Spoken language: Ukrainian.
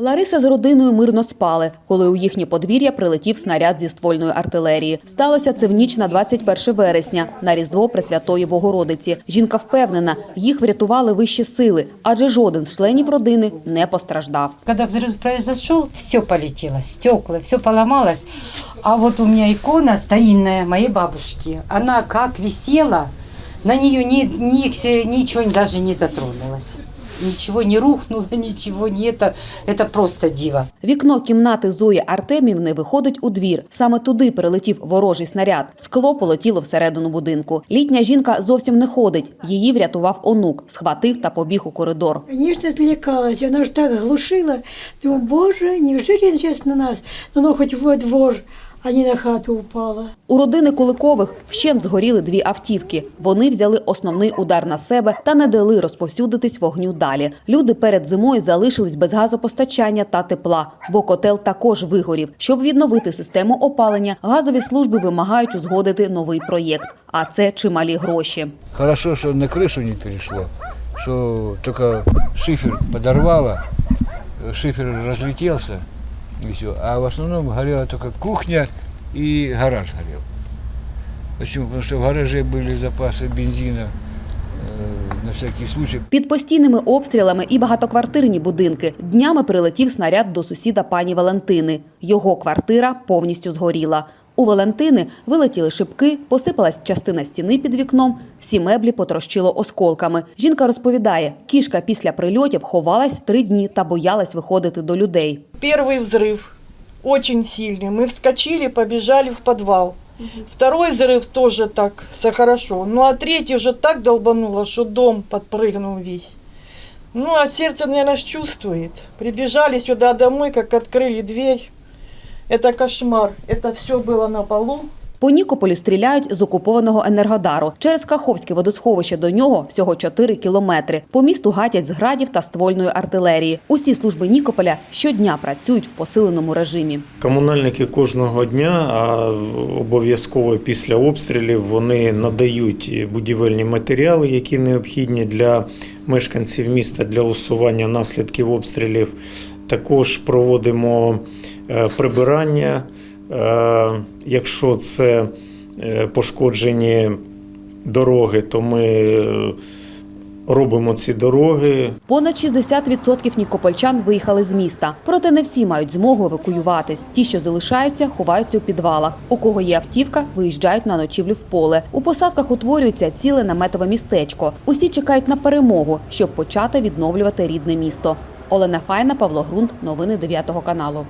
Лариса з родиною мирно спали, коли у їхнє подвір'я прилетів снаряд зі ствольної артилерії. Сталося це в ніч на 21 вересня, на Різдво Пресвятої Богородиці. Жінка впевнена, їх врятували вищі сили, адже жоден з членів родини не постраждав. Когда взрыв произошел, все полетело, стекла, все поломалось. А вот у меня икона старинная моей бабушки. Она как висела, на нее ни, ни- ничего даже не дотронулось. Ничего не рухнуло, ничего не это. Это просто диво. Вікно кімнати Зої Артемівни виходить у двір. Саме туди прилетів ворожий снаряд. Скло полетіло всередину будинку. Літня жінка зовсім не ходить. Її врятував онук, схватив та побіг у коридор. Конечно, отвлекалась. Она же так глушила. Думаю, боже, неужели он сейчас на нас? Но оно хоть во двор, а не на хату упала. У родини Куликових вщент згоріли дві автівки. Вони взяли основний удар на себе та не дали розповсюдитись вогню далі. Люди перед зимою залишились без газопостачання та тепла, бо котел також вигорів. Щоб відновити систему опалення, газові служби вимагають узгодити новий проєкт. А це чималі гроші. Хорошо, что на крышу не перешло, что только шифер подорвало, шифер разлетелся, и все. А в основном горела только кухня и гараж горел. Почему? Потому что в гараже были запасы бензина э, на всякий случай. Під постійними обстрілами і багатоквартирні будинки днями прилетів снаряд до сусіда пані Валентини. Його квартира повністю згоріла. У Валентини вилетіли шибки, посипалась частина стіни під вікном, всі меблі потрощило осколками. Жінка розповідає, кішка після прильотів ховалась три дні та боялась виходити до людей. Первый взрыв очень сильный. Мы вскочили, побежали в подвал. Второй взрыв тоже так, все хорошо. Ну а третий уже так долбануло, что дом подпрыгнул весь. Ну а сердце, наверное, чувствует. Прибежали сюда домой, как открыли дверь. Это кошмар. Это все было на полу. По Нікополі стріляють з окупованого Енергодару. Через Каховське водосховище до нього всього 4 кілометри. По місту гатять з градів та ствольної артилерії. Усі служби Нікополя щодня працюють в посиленому режимі. Комунальники кожного дня, а обов'язково після обстрілів, вони надають будівельні матеріали, які необхідні для мешканців міста для усування наслідків обстрілів. Також проводимо е, прибирання. Е, Якщо це е, пошкоджені дороги, то ми е, робимо ці дороги, Понад 60% нікопольчан виїхали з міста. Проте не всі мають змогу евакуюватись. Ті, що залишаються, ховаються у підвалах. У кого є автівка, виїжджають на ночівлю в поле. У посадках утворюється ціле наметове містечко. Усі чекають на перемогу, щоб почати відновлювати рідне місто. Олена Файна, Павло Грунт. Новини 9 каналу.